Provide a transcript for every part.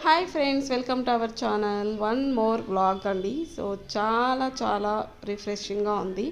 Hi friends welcome to our channel. One more vlog అండి. So చాలా చాలా రిఫ్రెషింగ్గా ఉంది.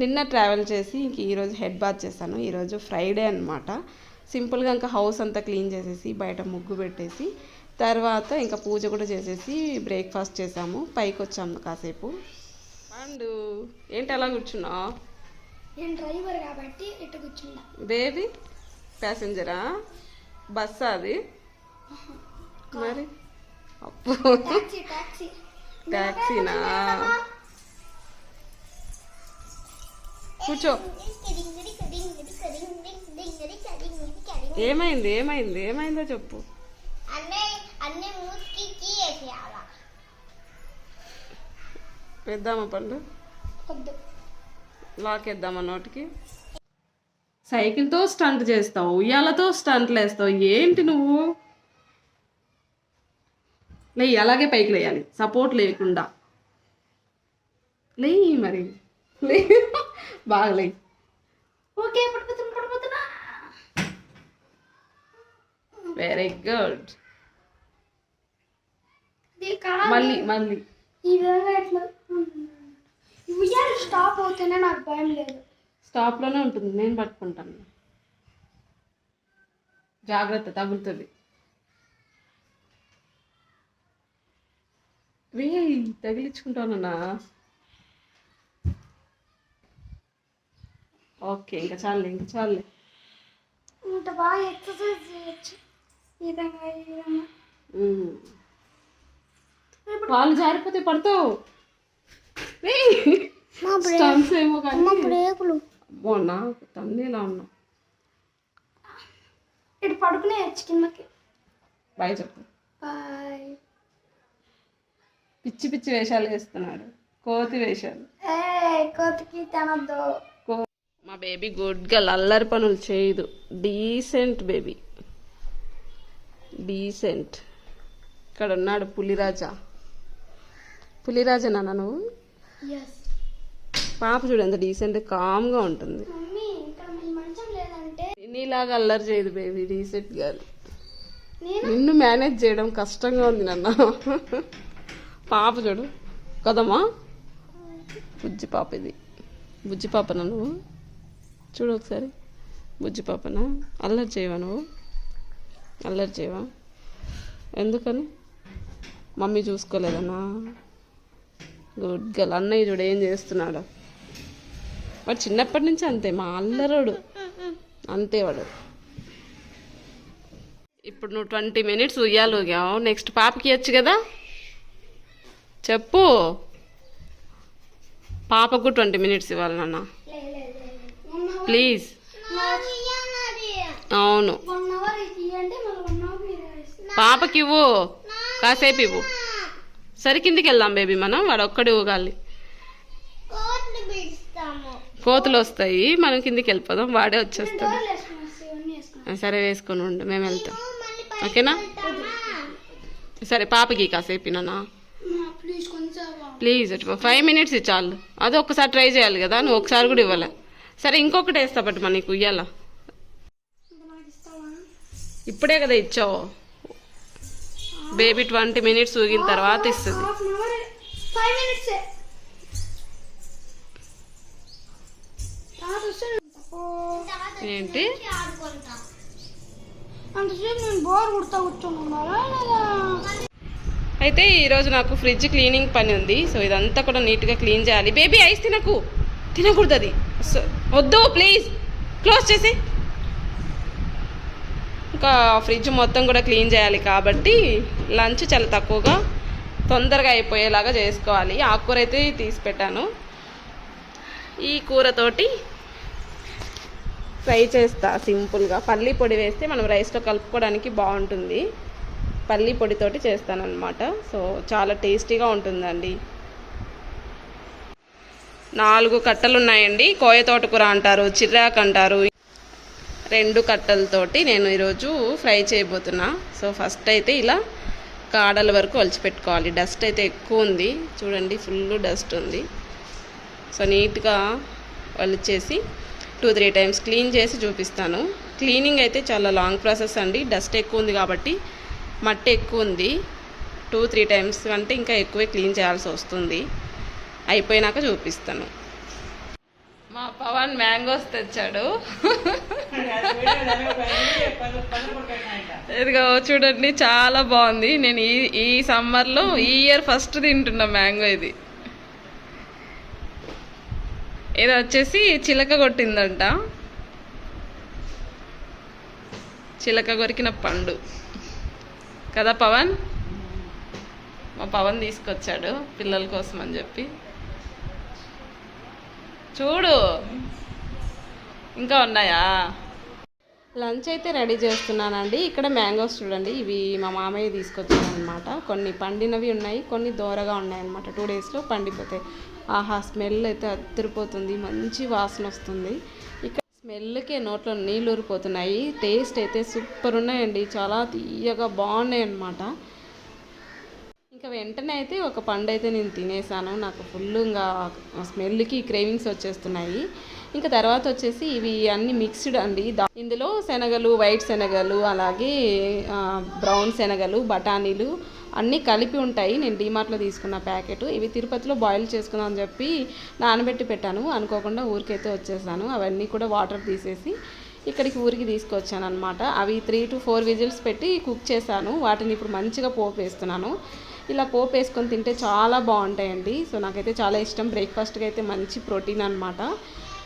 నిన్న ట్రావెల్ చేసి ఇంక ఈరోజు హెడ్ బాత్ చేశాను. ఈరోజు ఫ్రైడే అనమాట సింపుల్గా ఇంకా హౌస్ అంతా క్లీన్ చేసేసి బయట ముగ్గు పెట్టేసి తర్వాత ఇంకా పూజ కూడా చేసేసి బ్రేక్ఫాస్ట్ చేసాము పైకి వచ్చాము కాసేపు. అండ్ ఏంటి అలా కూర్చున్నావు? నేను డ్రైవర్ కాబట్టి బేబీ ప్యాసింజరా? బస్సా అది? మరి? అప్పు ట్యాక్సీనా కూర్చో. ఏమైంది ఏమైంది ఏమైందో చెప్పు. వేద్దామా పండు? లాకేద్దామా నోటికి? సైకిల్తో స్టంట్ చేస్తావు ఉయ్యాలతో స్టంట్లు వేస్తావు ఏంటి నువ్వు? లే అలాగే పైకి లేయాలి. సపోర్ట్ లేకుండా. లే మరి. లే బాగా ఓకే పడిపోతున్నా పడిపోతున్నా. Very good. మళ్ళీ మళ్ళీ. ఈ విధంగా ఇట్లా ఉయ్యాలు స్టాప్ అవుతేనే నాకు భయం లేదు. స్టాప్లోనే ఉంటుంది. నేను పట్టుకుంటాను. జాగ్రత్త తగులుతుంది. రే తగిలించుకుంటానన్నా. ఓకే ఇంకా చాలే ఇంకా చాలే. ఇంత బాగా ఎక్సర్సైజ్ చేయొచ్చు. విధంగా. వాళ్ళు జారిపోతే పడతావు. ఏమో కానీ. తన్నేలా ఉన్నా. ఇటు పడుకునే కిందకి. బాయ్ చెప్పు. బాయ్. పిచ్చి పిచ్చి వేషాలు వేస్తున్నాడు కోతి వేషాలు. కోతికి మా బేబీ గుడ్ గర్ల్ అల్లరి పనులు చేయదు. Decent baby. డీసెంట్. ఇక్కడ ఉన్నాడు పులిరాజా. పులిరాజా నాన్న నువ్వు? పాప చూడు ఎంత డీసెంట్ కామ్గా ఉంటుంది. నీలాగా అల్లరి చేయదు బేబీ డీసెంట్ నేను? నిన్ను మేనేజ్ చేయడం కష్టంగా ఉంది నాన్న. పాప చూడు. కదమ్మా? బుజ్జి పాప ఇది బుజ్జి పాపనా నువ్వు? చూడు ఒకసారి. బుజ్జి పాపనా? అల్లరి చేయవా నువ్వు? అల్లరి చేయవా? ఎందుకని? మమ్మీ చూసుకోలేదన్నా? గుడ్ గల్ అన్నయ్య చూడు ఏం చేస్తున్నాడు. వాడు చిన్నప్పటి నుంచి అంతే మా అల్లరుడు. అంతే వాడు. ఇప్పుడు నువ్వు ట్వంటీ మినిట్స్ ఉయ్యాలు నెక్స్ట్ పాపకి ఇవ్వచ్చు కదా? చెప్పు. పాపకు ట్వంటీ మినిట్స్ ఇవ్వాలి నాన్న. ప్లీజ్. అవును. పాపకి ఇవ్వు. కాసేపు ఇవ్వు. సరే కిందికి వెళ్దాం బేబీ మనం. వాడు ఒక్కడే ఊగాలి. కోతులు వస్తాయి. మనం కిందికి వెళ్ళిపోదాం. వాడే వచ్చేస్తాడు. సరే వేసుకొని ఉండు. మేము వెళ్తాం. ఓకేనా? సరే పాపకి కాసేపు నానా ప్లీజ్ ఫైవ్ మినిట్స్ చాలు. అది ఒక్కసారి ట్రై చేయాలి కదా నువ్వు ఒకసారి కూడా ఇవ్వలే. సరే ఇంకొకటి వేస్తా మనకి ఉయ్యాల నాకు ఇస్తావా ఇప్పుడే కదా ఇచ్చావు. బేబీ ట్వంటీ మినిట్స్ ఊగిన తర్వాత ఇస్తుంది. ఏంటి? అంతసేపు నేను బోర్ కుడతా కూర్చొని లేదా అయితే ఈరోజు నాకు ఫ్రిడ్జ్ క్లీనింగ్ పని ఉంది. సో ఇదంతా కూడా నీట్గా క్లీన్ చేయాలి. బేబీ ఐస్ తినకు. తినకూడదు అది. సో- వద్దు ప్లీజ్. క్లోజ్ చేసి ఇంకా ఫ్రిడ్జ్ మొత్తం కూడా క్లీన్ చేయాలి కాబట్టి లంచ్ చాలా తక్కువగా తొందరగా అయిపోయేలాగా చేసుకోవాలి. ఆకుకూర అయితే తీసి పెట్టాను. ఈ కూరతోటి ఫ్రై చేస్తా సింపుల్గా. పల్లీ పొడి వేస్తే మనం రైస్లో కలుపుకోవడానికి బాగుంటుంది. పల్లి పొడితోటి చేస్తానన్నమాట. సో చాలా టేస్టీగా ఉంటుందండి. నాలుగు కట్టలు ఉన్నాయండి కోయ తోటకూర అంటారు చిర్రాక్ అంటారు. రెండు కట్టలతోటి నేను ఈరోజు ఫ్రై చేయబోతున్నా. సో ఫస్ట్ అయితే ఇలా కాడల వరకు ఒలిచిపెట్టుకోవాలి. డస్ట్ అయితే ఎక్కువ ఉంది. చూడండి ఫుల్ డస్ట్ ఉంది. సో నీట్గా ఒలిచేసి టూ త్రీ టైమ్స్ క్లీన్ చేసి చూపిస్తాను. క్లీనింగ్ అయితే చాలా లాంగ్ ప్రాసెస్ అండి. డస్ట్ ఎక్కువ ఉంది కాబట్టి మట్టి ఎక్కువ ఉంది. టూ త్రీ టైమ్స్ అంటే ఇంకా ఎక్కువే క్లీన్ చేయాల్సి వస్తుంది. అయిపోయినాక చూపిస్తాను. మా పవన్ మ్యాంగోస్ తెచ్చాడు. ఇదిగో చూడండి చాలా బాగుంది. నేను ఈ ఈ సమ్మర్లో ఈ ఇయర్ ఫస్ట్ తింటున్నా మ్యాంగో ఇది. ఇది వచ్చేసి చిలక కొట్టిందంట. చిలక కొరికిన పండు. కదా పవన్? మా పవన్ తీసుకొచ్చాడు పిల్లల కోసం అని చెప్పి. చూడు. ఇంకా ఉన్నాయా? లంచ్ అయితే రెడీ చేస్తున్నానండి. ఇక్కడ మ్యాంగోస్ చూడండి. ఇవి మా మామయ్య తీసుకొచ్చారు అనమాట కొన్ని పండినవి ఉన్నాయి కొన్ని దూరగా ఉన్నాయి అనమాట టూ డేస్లో పండిపోతాయి. ఆహా స్మెల్ అయితే అద్దరిపోతుంది మంచి వాసన వస్తుంది. ఇక్కడ స్మెల్కే నోట్లో నీళ్ళు ఊరిపోతున్నాయి. టేస్ట్ అయితే సూపర్ ఉన్నాయండి. చాలా తీయగా బాగున్నాయి అన్నమాట. ఇంకా వెంటనే అయితే ఒక పండు అయితే నేను తినేసాను. నాకు ఫుల్ ఇంకా స్మెల్కి క్రేవింగ్స్ వచ్చేస్తున్నాయి. ఇంకా తర్వాత వచ్చేసి ఇవి అన్ని మిక్స్డ్ అండి. ఇందులో శనగలు వైట్ శనగలు అలాగే బ్రౌన్ శనగలు బఠానీలు అన్నీ కలిపి ఉంటాయి. నేను డీమార్ట్లో తీసుకున్న ప్యాకెట్. ఇవి తిరుపతిలో బాయిల్ చేసుకుందాం అని చెప్పి నానబెట్టి పెట్టాను. అనుకోకుండా ఊరికైతే వచ్చేసాను. అవన్నీ కూడా వాటర్ తీసేసి ఇక్కడికి ఊరికి తీసుకొచ్చాను అనమాట అవి త్రీ టు ఫోర్ విజిల్స్ పెట్టి కుక్ చేశాను. వాటిని ఇప్పుడు మంచిగా పోపు వేస్తున్నాను. ఇలా పోపు వేసుకొని తింటే చాలా బాగుంటాయండి. సో నాకైతే చాలా ఇష్టం. బ్రేక్ఫాస్ట్కి అయితే మంచి ప్రోటీన్ అనమాట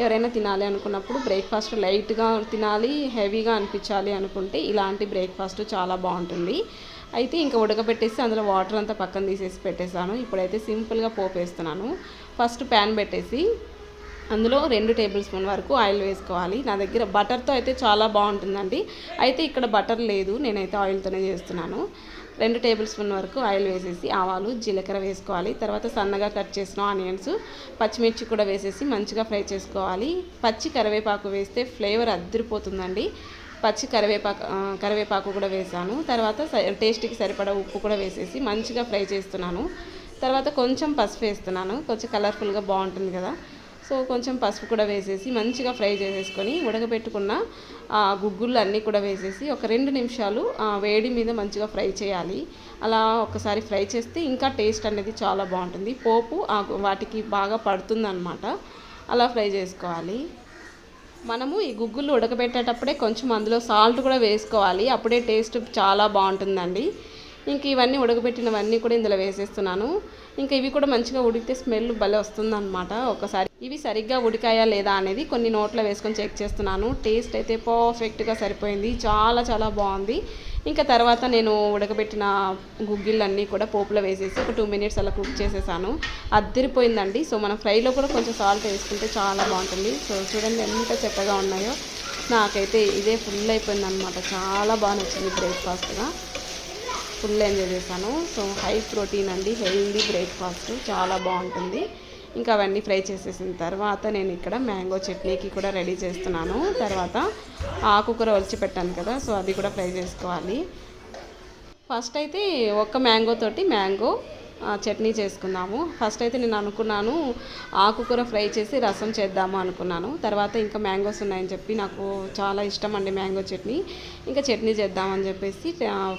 ఎవరైనా తినాలి అనుకున్నప్పుడు బ్రేక్ఫాస్ట్ లైట్గా తినాలి హెవీగా అనిపించాలి అనుకుంటే ఇలాంటి బ్రేక్ఫాస్ట్ చాలా బాగుంటుంది. అయితే ఇంకా ఉడకబెట్టేసి అందులో వాటర్ అంతా పక్కన తీసేసి పెట్టేశాను. ఇప్పుడైతే సింపుల్గా పోపు వేస్తున్నాను ఫస్ట్ ప్యాన్ పెట్టేసి అందులో రెండు టేబుల్ స్పూన్ వరకు ఆయిల్ వేసుకోవాలి. నా దగ్గర బటర్తో అయితే చాలా బాగుంటుందండి. అయితే ఇక్కడ బటర్ లేదు నేనైతే ఆయిల్తోనే చేస్తున్నాను. రెండు టేబుల్ స్పూన్ వరకు ఆయిల్ వేసేసి ఆవాలు జీలకర్ర వేసుకోవాలి. తర్వాత సన్నగా కట్ చేసిన ఆనియన్స్ పచ్చిమిర్చి కూడా వేసేసి మంచిగా ఫ్రై చేసుకోవాలి. పచ్చి కరివేపాకు వేస్తే ఫ్లేవర్ అద్దరిపోతుందండి. పచ్చి కరివేపాకు కరివేపాకు కూడా వేసాను. తర్వాత స- టేస్ట్కి సరిపడా ఉప్పు కూడా వేసేసి మంచిగా ఫ్రై చేస్తున్నాను. తర్వాత కొంచెం పసుపు వేస్తున్నాను. కొంచెం కలర్ఫుల్గా బాగుంటుంది కదా. సో కొంచెం పసుపు కూడా వేసేసి మంచిగా ఫ్రై చేసేసుకొని ఉడకబెట్టుకున్న ఆ, గుగ్గుళ్ళు అన్నీ కూడా వేసేసి ఒక రెండు నిమిషాలు ఆ, వేడి మీద మంచిగా ఫ్రై చేయాలి. అలా ఒకసారి ఫ్రై చేస్తే ఇంకా టేస్ట్ అనేది చాలా బాగుంటుంది. పోపు వాటికి బాగా పడుతుందన్నమాట. అలా ఫ్రై చేసుకోవాలి. మనము ఈ గుగ్గులు ఉడకబెట్టేటప్పుడే కొంచెం అందులో సాల్ట్ కూడా వేసుకోవాలి. అప్పుడే టేస్ట్ చాలా బాగుంటుందండి. ఇంక ఇవన్నీ ఉడకబెట్టినవన్నీ కూడా ఇందులో వేసేస్తున్నాను. ఇంకా ఇవి కూడా మంచిగా ఉడికితే స్మెల్ భలే వస్తుందన్నమాట ఒకసారి. ఇవి సరిగ్గా ఉడికాయా లేదా అనేది కొన్ని నోట్లో వేసుకొని చెక్ చేస్తున్నాను. టేస్ట్ అయితే పర్ఫెక్ట్గా సరిపోయింది. చాలా చాలా బాగుంది. ఇంకా తర్వాత నేను ఉడకబెట్టిన గుగ్గిళ్ళన్నీ కూడా పోపులో వేసేసి ఒక టూ మినిట్స్ అలా కుక్ చేసేసాను. అద్దరిపోయిందండి. సో మనం ఫ్రైలో కూడా కొంచెం సాల్ట్ వేసుకుంటే చాలా బాగుంటుంది. సో చూడండి ఎంత చక్కగా ఉన్నాయో. నాకైతే ఇదే ఫుల్ అయిపోయిందనమాట చాలా బాగా నచ్చింది బ్రేక్ఫాస్ట్గా. ఫుల్ ఎంజాయ్ చేశాను. సో హై ప్రోటీన్ అండి హెల్దీ బ్రేక్ఫాస్ట్. చాలా బాగుంటుంది. ఇంకా అవన్నీ ఫ్రై చేసేసిన తర్వాత నేను ఇక్కడ మ్యాంగో చట్నీకి కూడా రెడీ చేస్తున్నాను. తర్వాత ఆకుకూర ఒలిచి పెట్టాను కదా సో అది కూడా ఫ్రై చేసుకోవాలి. ఫస్ట్ అయితే ఒక్క మ్యాంగో తోటి మ్యాంగో చట్నీ చేసుకుందాము ఫస్ట్ అయితే నేను అనుకున్నాను ఆకుకూర ఫ్రై చేసి రసం చేద్దాము అనుకున్నాను. తర్వాత ఇంకా మ్యాంగోస్ ఉన్నాయని చెప్పి నాకు చాలా ఇష్టం అండి మ్యాంగో చట్నీ. ఇంకా చట్నీ చేద్దామని చెప్పేసి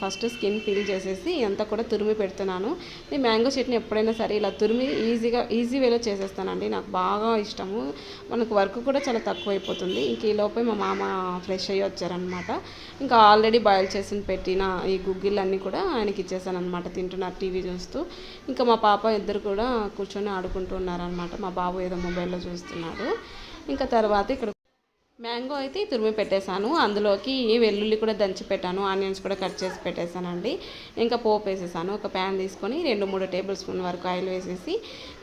ఫస్ట్ స్కిన్ పీల్ చేసేసి అంతా కూడా తురిమి పెడుతున్నాను. నేను మ్యాంగో చట్నీ ఎప్పుడైనా సరే ఇలా తురిమి ఈజీగా ఈజీ వేలో చేసేస్తానండి. నాకు బాగా ఇష్టము. మనకు వర్క్ కూడా చాలా తక్కువ అయిపోతుంది ఇంక ఈ లోపే మా మామ ఫ్రెష్ అయ్యి వచ్చారనమాట ఇంకా ఆల్రెడీ బాయిల్ చేసి పెట్టిన ఈ గుగ్గిళ్ళన్నీ కూడా ఆయనకి ఇచ్చేసాను అనమాట తింటున్నారు టీవీ చూస్తూ. ఇంకా మా పాప ఇద్దరు కూడా కూర్చొని ఆడుకుంటూ ఉన్నారనమాట మా బాబు ఏదో మొబైల్లో చూస్తున్నాడు. ఇంకా తర్వాత ఇక్కడ మ్యాంగో అయితే తురిమి పెట్టేశాను. అందులోకి వెల్లుల్లి కూడా దంచి పెట్టాను. ఆనియన్స్ కూడా కట్ చేసి పెట్టేశానండి. ఇంకా పోపు వేసేసాను. ఒక ప్యాన్ తీసుకొని రెండు మూడు టేబుల్ స్పూన్ వరకు ఆయిల్ వేసేసి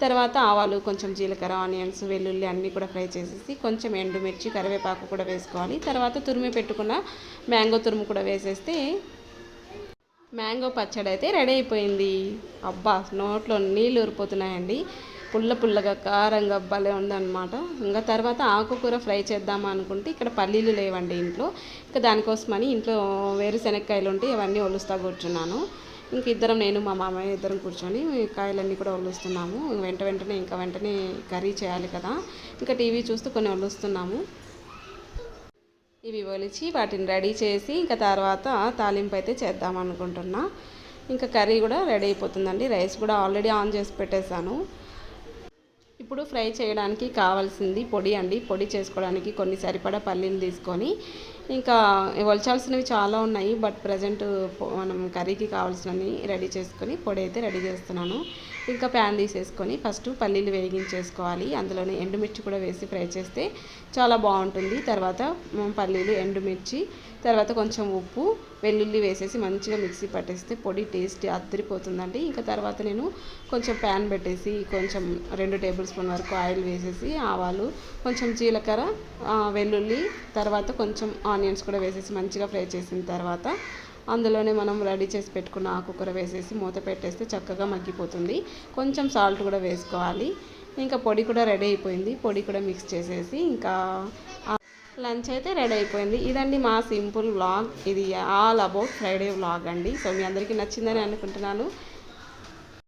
తర్వాత ఆవాలు కొంచెం జీలకర్ర ఆనియన్స్ వెల్లుల్లి అన్నీ కూడా ఫ్రై చేసేసి కొంచెం ఎండుమిర్చి కరివేపాకు కూడా వేసుకోవాలి. తర్వాత తురిమి పెట్టుకున్న మ్యాంగో తురుము కూడా వేసేస్తే మ్యాంగో పచ్చడి అయితే రెడీ అయిపోయింది. అబ్బా నోట్లో నీళ్ళు ఊరిపోతున్నాయండి. పుల్ల పుల్లగా కారంగా భలే ఉందన్నమాట. ఇంకా తర్వాత ఆకుకూర ఫ్రై చేద్దామా అనుకుంటే ఇక్కడ పల్లీలు లేవండి ఇంట్లో. ఇంకా దానికోసమని ఇంట్లో వేరుశెనక్కాయలు ఉంటే ఇవన్నీ ఒలుస్తా కూర్చున్నాను. ఇంక ఇద్దరం నేను మా మామయ్య ఇద్దరం కూర్చొని కాయలన్నీ కూడా ఒలుస్తున్నాము. వెంట వెంటనే ఇంకా వెంటనే కర్రీ చేయాలి కదా. ఇంకా టీవీ చూస్తూ కొన్ని ఒలుస్తున్నాము. ఇవి ఒలిచి వాటిని రెడీ చేసి ఇంకా తర్వాత తాలింపు అయితే చేద్దాం అనుకుంటున్నా. ఇంకా కర్రీ కూడా రెడీ అయిపోతుందండి. రైస్ కూడా ఆల్రెడీ ఆన్ చేసి పెట్టేశాను. ఇప్పుడు ఫ్రై చేయడానికి కావాల్సింది పొడి అండి. పొడి చేసుకోవడానికి కొన్ని సరిపడా పల్లీలు తీసుకొని ఇంకా వలచాల్సినవి చాలా ఉన్నాయి. బట్ ప్రజెంట్ మనం కర్రీకి కావాల్సినవి రెడీ చేసుకొని పొడి అయితే రెడీ చేస్తున్నాను. ఇంకా ప్యాన్ తీసేసుకొని ఫస్ట్ పల్లీలు వేగించేసుకోవాలి. అందులోనే ఎండుమిర్చి కూడా వేసి ఫ్రై చేస్తే చాలా బాగుంటుంది. తర్వాత పల్లీలు ఎండుమిర్చి తర్వాత కొంచెం ఉప్పు వెల్లుల్లి వేసేసి మంచిగా మిక్సీ పట్టేస్తే పొడి టేస్ట్ అద్దరిపోతుందండి. ఇంకా తర్వాత నేను కొంచెం ప్యాన్ పెట్టేసి కొంచెం రెండు టేబుల్ స్పూన్ వరకు ఆయిల్ వేసేసి ఆవాలు కొంచెం జీలకర్ర వెల్లుల్లి తర్వాత కొంచెం ఆనియన్స్ కూడా వేసేసి మంచిగా ఫ్రై చేసిన తర్వాత అందులోనే మనం రెడీ చేసి పెట్టుకున్న ఆకుకూర వేసేసి మూత పెట్టేస్తే చక్కగా మగ్గిపోతుంది. కొంచెం సాల్ట్ కూడా వేసుకోవాలి. ఇంకా పొడి కూడా రెడీ అయిపోయింది. పొడి కూడా మిక్స్ చేసేసి ఇంకా లంచ్ అయితే రెడీ అయిపోయింది. ఇదండి మా సింపుల్ వ్లాగ్. ఇది ఆల్ అబౌట్ ఫ్రైడే వ్లాగ్ అండి. సో మీ అందరికీ నచ్చిందని అనుకుంటున్నాను.